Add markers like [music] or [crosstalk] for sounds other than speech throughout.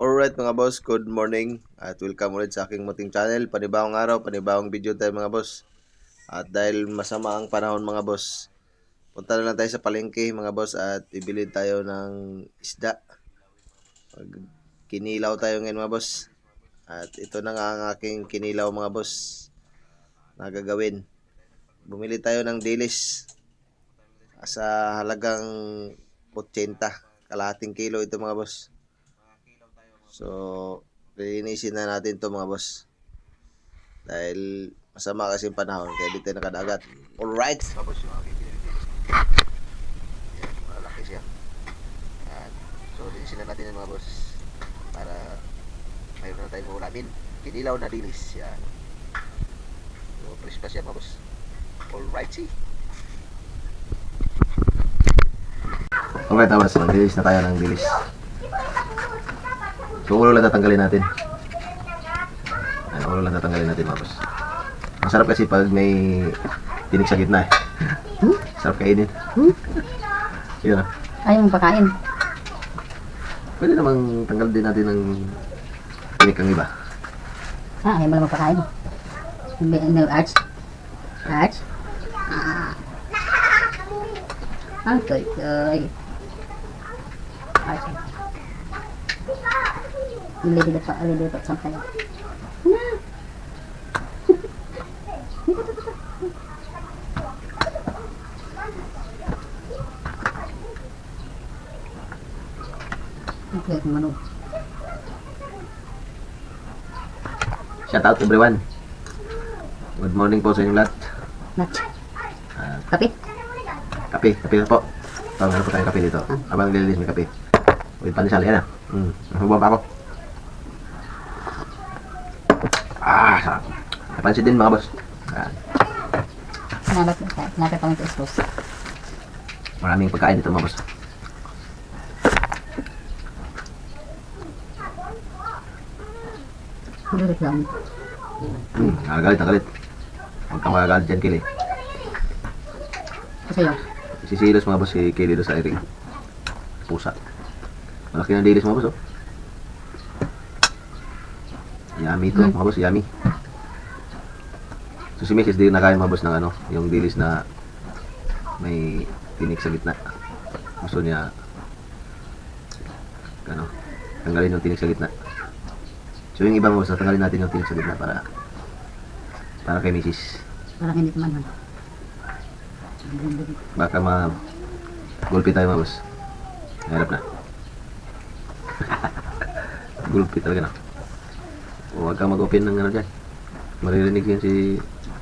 Alright mga boss, good morning at welcome ulit sa aking muting channel. Panibawang araw, panibawang video tayo mga boss. At dahil masama ang panahon mga boss, punta na lang tayo sa palengke mga boss at bibili tayo ng isda. Mag- Kinilaw tayo ngayon mga boss. At ito na nga ang aking kinilaw mga boss na gagawin. Bumili tayo ng dilis sa halagang 80 kalahating kilo ito mga boss. So, lilinisin na natin to mga boss. Dahil masama kasi yung panahon, kaya dito nakadagat. Alright! Boss, yung aking. Yan, malaki siya. Yan. So, linisin na natin yan mga boss. Para mayroon na tayong ulamin. Kinilaw na dilis. Yan. So, fresh pa siya mga boss. Alright, see. Okay, tapos. Dilis na tayo ng dilis. So, ulo lang tatanggalin natin. Ayan, ulo lang tatanggalin natin, mga boss. Masarap kasi pag may tinig sa gitna eh. Sarap kainin. Yun ah. Ayaw mong pakain. Pwede namang tanggal din natin ng tinig ang iba. Ah, ayaw mo lang magpakain. No, no arts. Arts? Ah. Ang toy-toy. Arts. Lilipat pa, lilipat sa kayo. Ang kuya kong manok. Shout out everyone. Good morning po sa inyong lahat. Nat. Ah, Kape? kape, kape na po. So, meron po tayong kape dito. Habang nililis may kape. With panisal, yan ah. Mm. Nahubuan pa ako. Ah, sarap. Napansin din mga boss. Ah, Sinabot mo tayo. Pa ito expose. maraming pagkain dito mga boss. Malulit lang. Hmm, nakagalit, nakagalit. Huwag kang makagalit dyan, Kili. Kasi yun. Mga boss si Kili doon sa iring. Pusa. Malaki ng dilis mga boss, oh. Yummy to, Hmm. mga boss, yummy. So si Mrs. din nakain mga boss ng ano, yung dilis na may tinik sa gitna. Gusto niya ano, tanggalin yung tinik sa gitna. So yung iba mga boss, tanggalin natin yung tinik sa gitna para para kay Mrs. Parang hindi ha? Baka ma gulpi tayo mga boss. Harap na. [laughs] gulpi talaga na. Huwag kang mag-open ng ano dyan. Maririnig yun si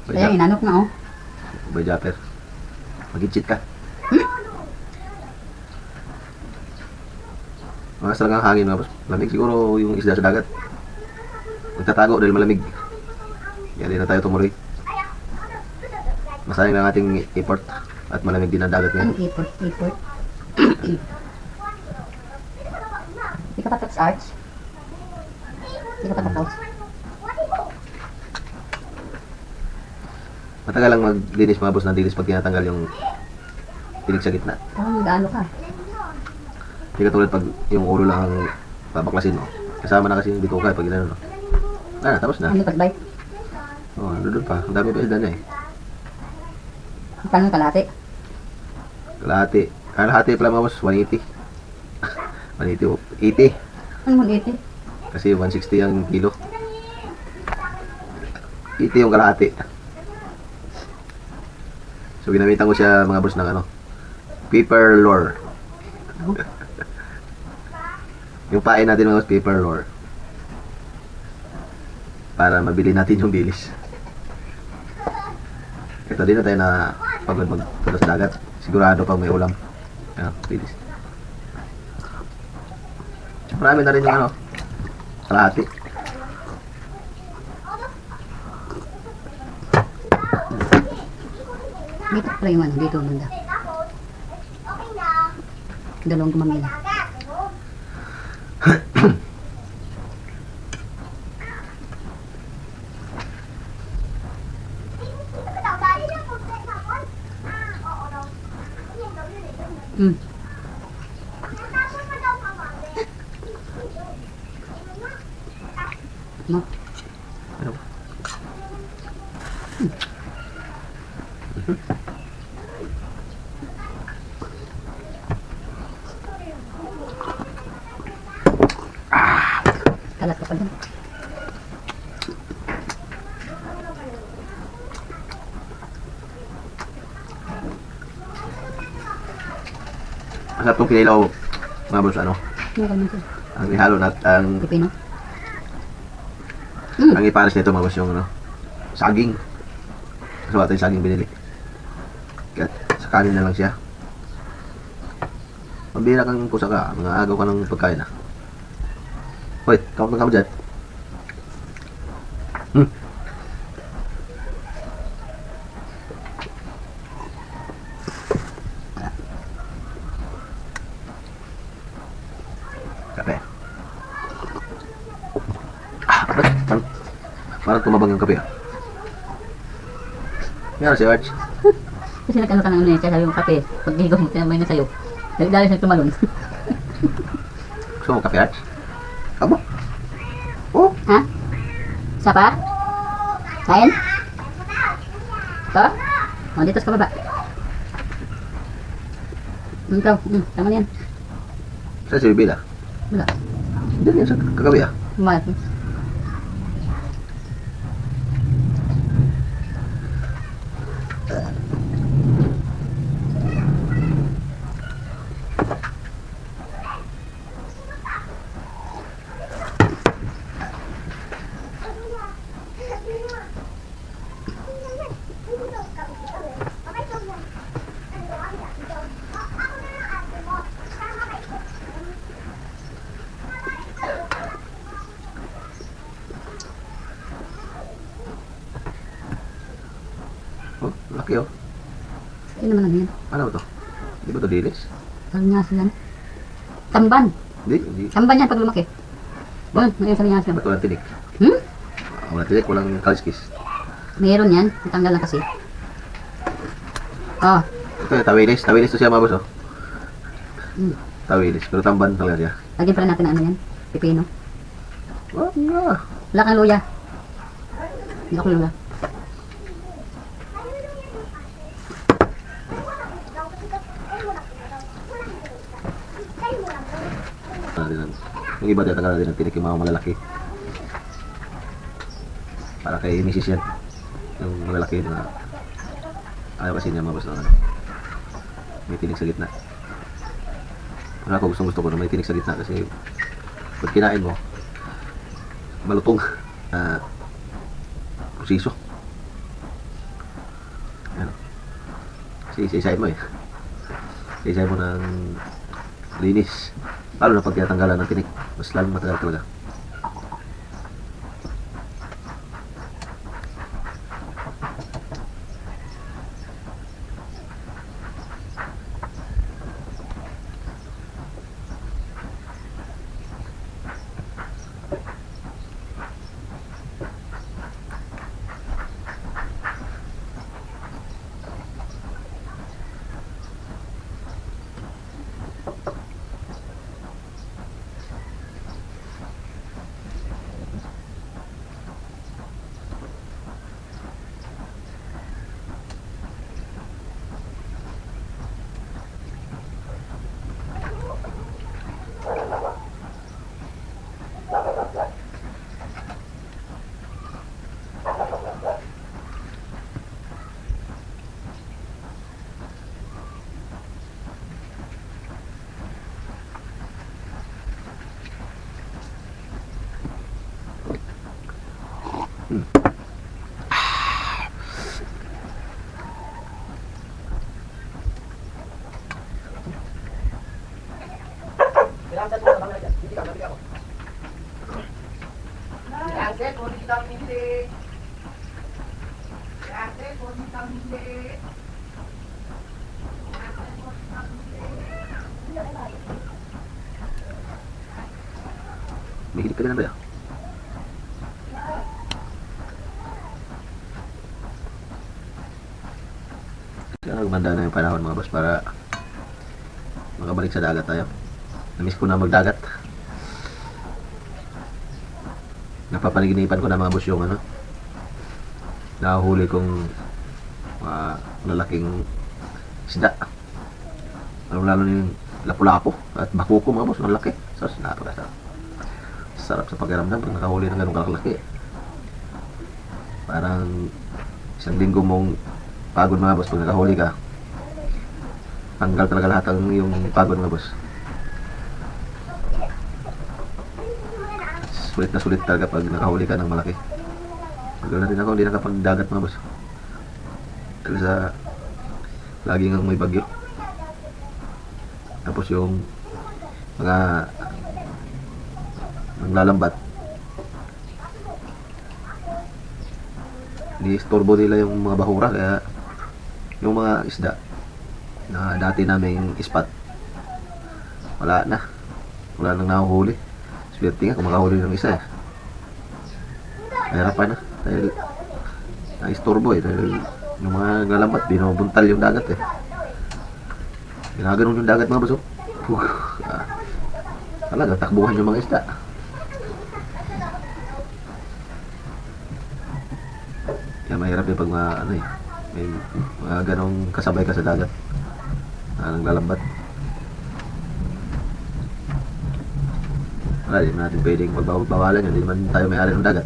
Kaya inanok na oh. Bay Japper. Mag-cheat ka. Mga talagang hangin mga boss. Lamig siguro yung isda sa dagat. Magtatago dahil malamig. Kaya di na tayo tumuloy. Masayang lang ating effort at malamig din ang dagat ngayon. Ang ipot, ipot. Hindi ka pa tapos arts? Hindi ka pa tapos? Matagal lang maglinis mga boss ng dilis pag tinatanggal yung tinig sa gitna. Parang gaano ka? Hindi katulad pag yung ulo lang ang babaklasin mo. Kasama na kasi yung bituka pag ginano. No? Ah, tapos na. Ano pagbay? Oh, ano doon pa. Ang dami pa isda eh. Paano kalate? Kalahati. Ah, Kalahati pala mga boss, 180. 180. oh. 80. Ano mo dito? Kasi 160 ang kilo. 80 yung kalahati. So ginamitan ko siya mga boss ng ano. Paper lore. [laughs] yung pain natin mga boss, paper lore. Para mabili natin yung dilis. Ito din na tayo na pagod magpunta sa dagat. Sigurado pag may ulam. Ano, dilis. Marami na rin yung ano, kalahati. Dito pala yung ano, dito banda. Dalawang kumamila. Hmm. mo. Ano? Kalat ka pa dyan. Masarap itong kinilaw, mga boss, ano? Ang ihalo nat, ang, Pipino. Mm. ang ipares nito, mga boss, yung ano, saging. Kasi wala tayong saging binili. Kaya sa kanin na lang siya. Mabira kang kusa ka, mga agaw ka ng pagkain ah. Hoy, kamot na kamot dyan. Tumabang yung kape ah. Meron si [laughs] Arch. Kasi nag-ano ka ng ano eh, kaya sabi mo kape. Pag ligo mo, tinamay na sa'yo. Dali siya tumalon. [laughs] Gusto mo kape Arch? Aba? Oh, ha? Isa pa? Kain? Ito? O, dito sa kababa. Hmm, Ikaw, hmm, tama na yan. saan si Bibila? Wala. Diyan yan sa kagabi ah. Umayat. Oh, laki oh. Ano naman ano yan? Ano to? Di ba to dilis? Salinyaso yan. Tamban. Hindi, hindi. Tamban yan pag lumaki. Yun, may salinyaso. Ba't walang tinik? Hmm? Ah, walang tinik, walang kaliskis. Meron yan. Natanggal lang kasi. Oh, Ito tawilis. Tawilis to siya mga boss oh. Hmm. Tawilis. Pero tamban talaga siya. lagyan pala natin ano yan. Pipino. Oh, nga. Wala kang luya. Hindi ako luya. Ano din ang- Yung iba tatanggal din ng tinik yung mga malalaki. Para kay Mrs. yan. Yung malalaki na ayaw kasi niya mga boss na ano. May tinik sa gitna. Wala ako gustong gusto ko na may tinik sa gitna kasi pag kinain mo, malutong [laughs] na pusiso. Ano? Kasi isa-isahin mo eh. Isa-isahin mo ng linis. Lalo na pag tinatanggalan ng tinik, mas lalong matagal talaga. May hilig ka na ba yan? Kaya gumanda na yung panahon mga boss para makabalik sa dagat tayo. Namiss ko na magdagat. napapaniginipan ko na mga boss yung ano, nahuli kong mga lalaking isda. Lalo lalo yung lapu-lapo at bakuko mga boss, ang laki. So, napakasarap. Sarap sa pakiramdam pag nakahuli ng ganong kalaki. Parang isang linggo mong pagod mga boss pag nakahuli ka. Tanggal talaga lahat ang yung pagod mga boss. Sulit na sulit talaga pag nakahuli ka ng malaki. Tagal na rin ako, hindi nakapagdagat mga boss. Dahil sa lagi nga may bagyo. Tapos yung mga naglalambat. Ni-istorbo nila yung mga bahura kaya yung mga isda na dati naming ispat wala na. Wala nang nahuhuli. Swerte nga kung makahuli ng isa eh. Mahirapan na. Dahil na-istorbo eh. Dahil yung mga naglalambat, binubuntal yung dagat eh. Ginaganon yung dagat mga baso. Ah, talaga, takbuhan yung mga isda. Kaya mahirap yung pag mga, ano eh, may mga ganong kasabay ka sa dagat. Na naglalambat. Wala, di natin pwedeng pagbawalan yun. Di naman tayo may-ari ng dagat.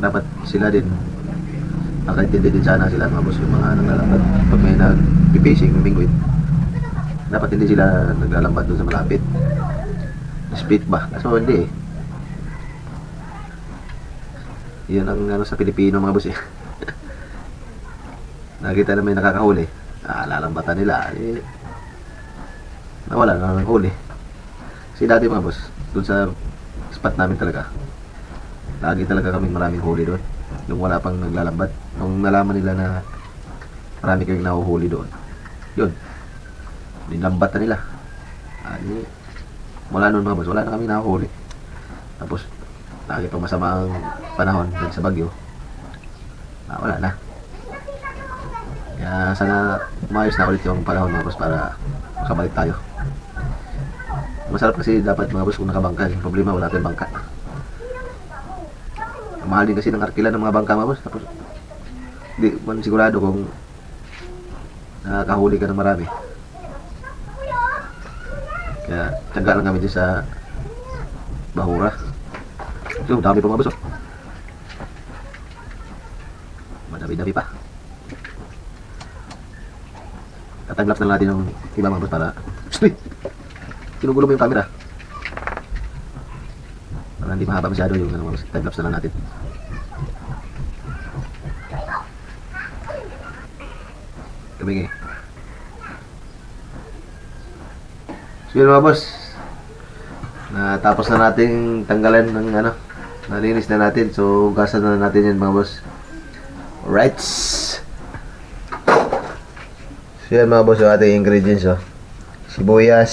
Dapat sila din nakaintindi din sana sila mga boss yung mga naglalambat. Pag may nag-fishing ng penguin, dapat hindi sila naglalambat doon sa malapit. Split ba? Kaso hindi eh. Yun ang ano sa Pilipino mga boss eh. Nakita na may nakakahuli. Ah, lalambatan nila. Eh, nawala na ng huli. Kasi dati mga boss, doon sa spot namin talaga, lagi talaga kaming maraming huli doon. Yung wala pang naglalambat. Nung nalaman nila na marami kaming nahuhuli doon, yun, nilambat na nila. Di, wala nun mga boss, wala na kami nahuhuli. Tapos, lagi pang masama ang panahon dun sa Bagyo. Ah, wala na. Kaya sana umayos na ulit yung panahon mga boss para makabalik tayo. Masarap kasi dapat mga boss kung nakabangka. Yung problema wala tayong bangka. Ang mahal din kasi ng arkila ng mga bangka mga boss. Tapos di man sigurado kung nakakahuli ka ng marami. Kaya tsaga lang kami dyan sa Bahura. So, dami pa mga boss. oh. Madami-dami pa. Tatime-lapse na natin yung iba mga boss para... Uy! Sinugulo mo yung camera. Para hindi mahaba masyado yung ano. Time-lapse na lang natin. Kamingay. So yun mga boss. Natapos na nating tanggalan ng ano. Nalinis na natin. So gasan na natin yan mga boss. Alright. So yan mga boss yung ating ingredients oh. Sibuyas,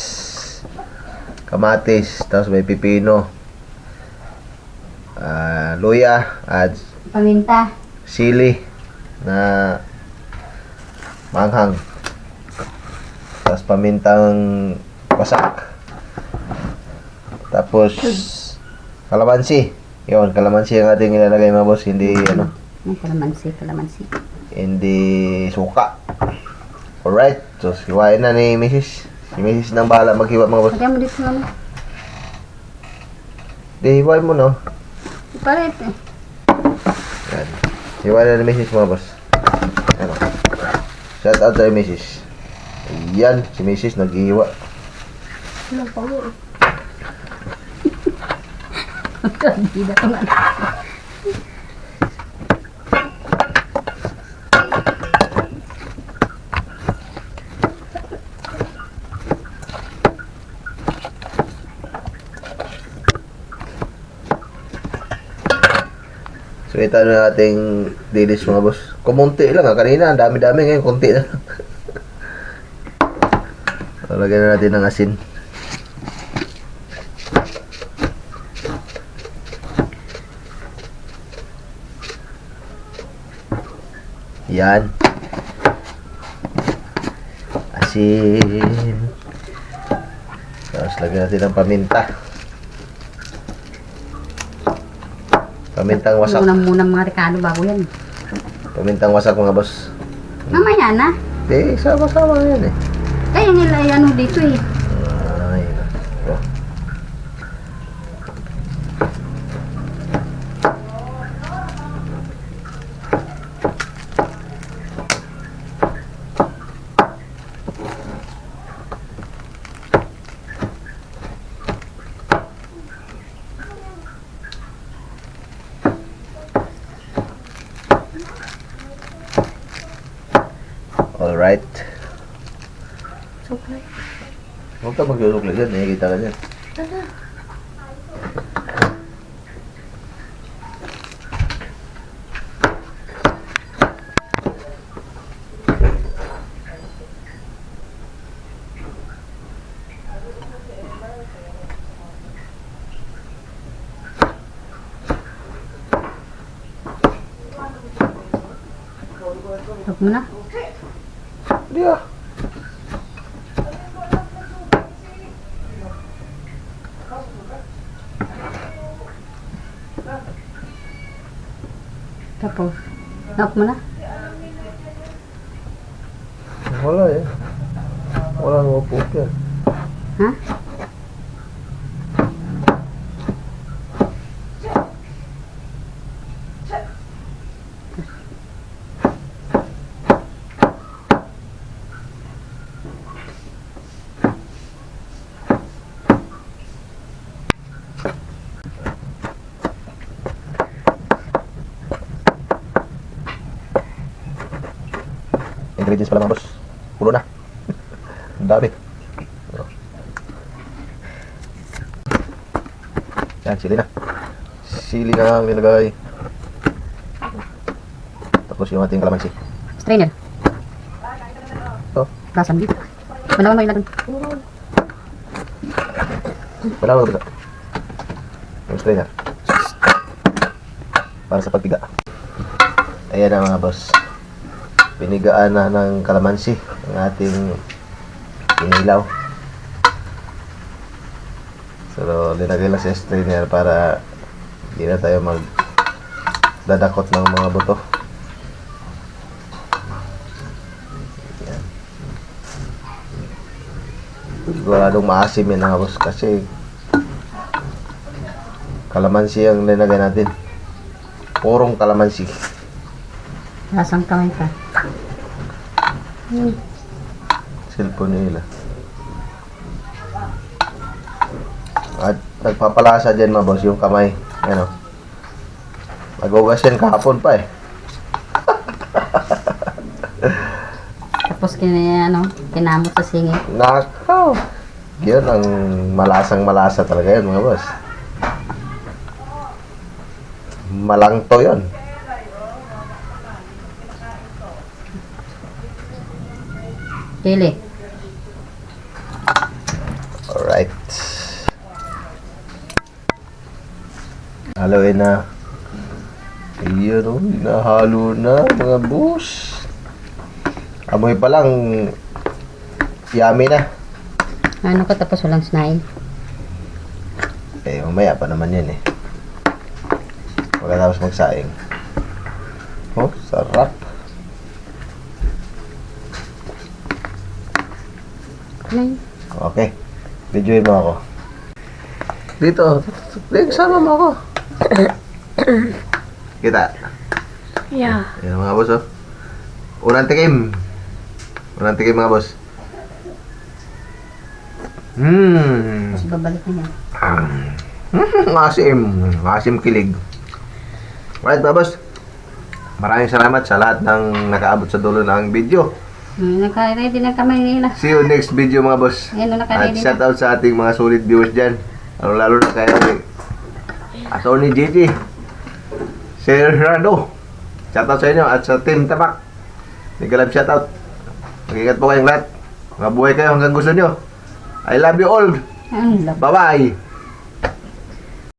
kamatis, tapos may pipino, ah, luya, at Paminta. sili na manghang. Tapos pamintang wasak. Tapos kalamansi. Yun, kalamansi ang ating ilalagay mga boss, hindi ano, kalamansi, kalamansi. hindi suka. Alright, so hiwain na ni Mrs. Si Mrs. nang bahala maghiwa mga boss. Lagyan mo dito naman. Di, hiwain mo no. Palit eh. Yan. Hiwain na ni Mrs. mga boss. Ano. Shout out sa Mrs. Yan, si Mrs. naghihiwa. Ano pa mo. [laughs] Hindi na ito na ating dilis mga boss. Kumunti lang ah. Kanina ang dami-dami ngayon. Kunti na [laughs] lang. Lagyan na natin ng asin. Yan. Asin. Tapos lagyan natin ng paminta. Pamintang wasak. Muna muna mga rekado bago yan. Pamintang wasak mga boss. Mamaya na. Eh, sama-sama yan eh. Kaya nila ay ano dito eh. Huwag ka magsusukli dyan, nakikita ka dyan. Huwag mo na. Hindi ah. Knock mo na. Wala eh. Wala nang upo yan. Ha? Ingredients pala mga boss. Pulo na. [laughs] Ang dami. Oh. Yan, sili na. Sili na ang nilagay. Tapos yung ating kalamansi. Strainer. Ito. Basan dito. Malawan mo ilagay. Wala mo ba? Yung strainer. Para sa pagpiga. Ayan na mga boss. Pinigaan na ng kalamansi ang ating inilaw. So, linagay lang sa strainer para hindi na tayo mag dadakot ng mga buto. Yan. Siguradong maasim yan mga boss kasi kalamansi ang linagay natin. Purong kalamansi. Lasang kamay pa. Hmm. Cellphone nila. At nagpapalasa dyan mga boss yung kamay. Ano? Magugas yan kahapon pa eh. [laughs] Tapos kin, ano, kinamot sa singit. Nakaw! Yun ang malasang malasa talaga yun mga boss. Malangto yun. Chili. Alright. Haluin na. Iyon o, hinahalo na mga boss. Amoy pa lang, yummy na. Ano ka tapos walang snail? Eh, mamaya pa naman yan eh. Pagkatapos magsaing. Oh, sarap. Nay. Okay. Videoin mo ako. Dito. Dito, sama mo ako. [coughs] Kita. Yeah. Ayan mga boss oh. Unang tikim. Unang tikim mga boss. Hmm. Tapos babalik na yan. Mm, asim. Asim kilig. Alright mga boss. Maraming salamat sa lahat ng nakaabot sa dulo ng video. Hmm, naka-ready na kamay nila. See you next video mga boss. Ayan, At naka-ready shout na. out sa ating mga solid viewers dyan. Lalo lalo na kay Attorney JJ. Sir Rado. Shout out sa inyo at sa Team Tabak. Nigalab shout out. Mag-ingat po kayong lahat. Mabuhay kayo hanggang gusto nyo. I love you all. Ang lab. Bye-bye.